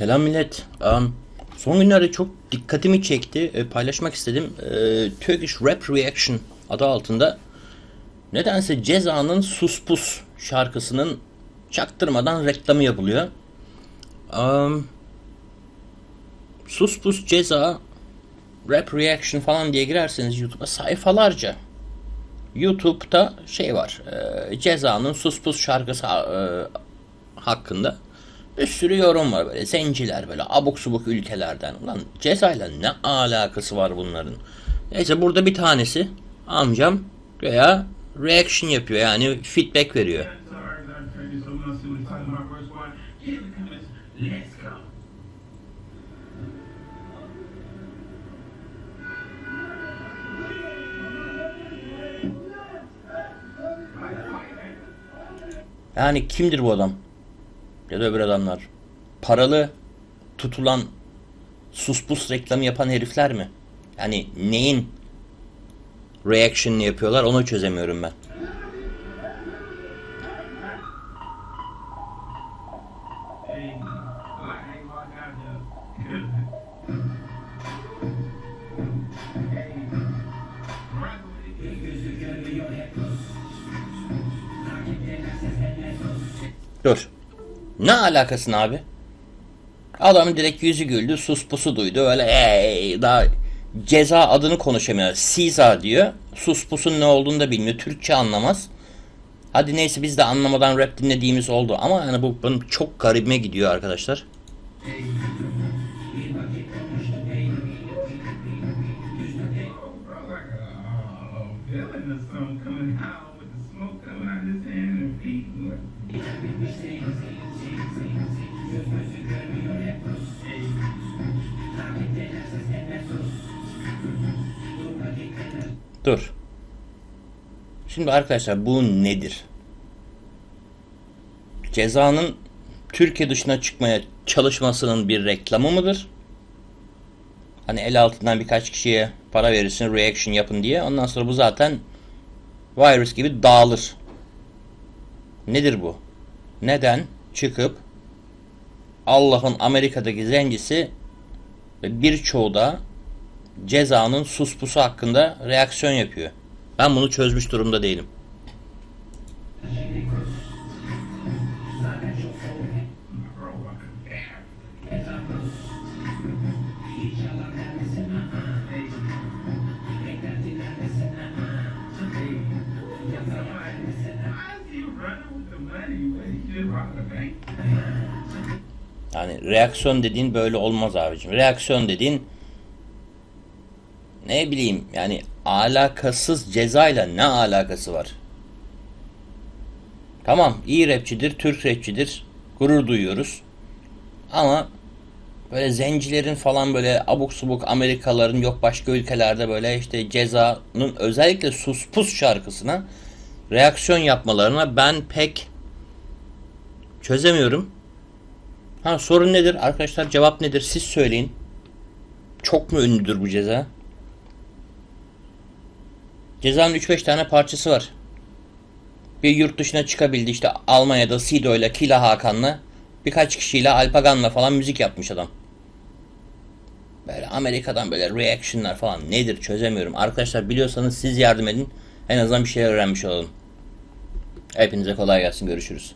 Selam millet. Um, son günlerde çok dikkatimi çekti. E, paylaşmak istedim. E, Turkish Rap Reaction adı altında nedense Ceza'nın Sus Pus şarkısının çaktırmadan reklamı yapılıyor. Um, Sus Pus Ceza Rap Reaction falan diye girerseniz YouTube'a sayfalarca YouTube'da şey var. E, Ceza'nın Sus Pus şarkısı e, hakkında sürü yorum var böyle zenciler böyle abuk subuk ülkelerden. Ulan cezayla ne alakası var bunların? Neyse burada bir tanesi amcam veya reaction yapıyor yani feedback veriyor. Yani kimdir bu adam? Ya da öbür adamlar. Paralı tutulan suspus reklamı yapan herifler mi? Yani neyin reaction'ını yapıyorlar onu çözemiyorum ben. Dur. Ne alakasın abi? Adamın direkt yüzü güldü, sus pusu duydu. Öyle ey daha ceza adını konuşamıyor. Siza diyor. Sus pusun ne olduğunu da bilmiyor. Türkçe anlamaz. Hadi neyse biz de anlamadan rap dinlediğimiz oldu. Ama yani bu benim çok garibime gidiyor arkadaşlar. Dur. Şimdi arkadaşlar bu nedir? Cezanın Türkiye dışına çıkmaya çalışmasının bir reklamı mıdır? Hani el altından birkaç kişiye para verirsin, reaction yapın diye. Ondan sonra bu zaten virüs gibi dağılır. Nedir bu? Neden çıkıp Allah'ın Amerika'daki zencisi ve birçoğu da cezanın suspusu hakkında reaksiyon yapıyor. Ben bunu çözmüş durumda değilim. Yani reaksiyon dediğin böyle olmaz abicim. Reaksiyon dediğin ne bileyim yani alakasız cezayla ne alakası var? Tamam iyi rapçidir, Türk rapçidir. Gurur duyuyoruz. Ama böyle zencilerin falan böyle abuk subuk Amerikalıların yok başka ülkelerde böyle işte cezanın özellikle sus pus şarkısına reaksiyon yapmalarına ben pek çözemiyorum. Ha sorun nedir? Arkadaşlar cevap nedir? Siz söyleyin. Çok mu ünlüdür bu ceza? Cezanın 3-5 tane parçası var. Bir yurt dışına çıkabildi işte Almanya'da Sido ile Kila Hakan'la birkaç kişiyle Alpagan'la falan müzik yapmış adam. Böyle Amerika'dan böyle reaction'lar falan nedir çözemiyorum. Arkadaşlar biliyorsanız siz yardım edin. En azından bir şeyler öğrenmiş olalım. Hepinize kolay gelsin. Görüşürüz.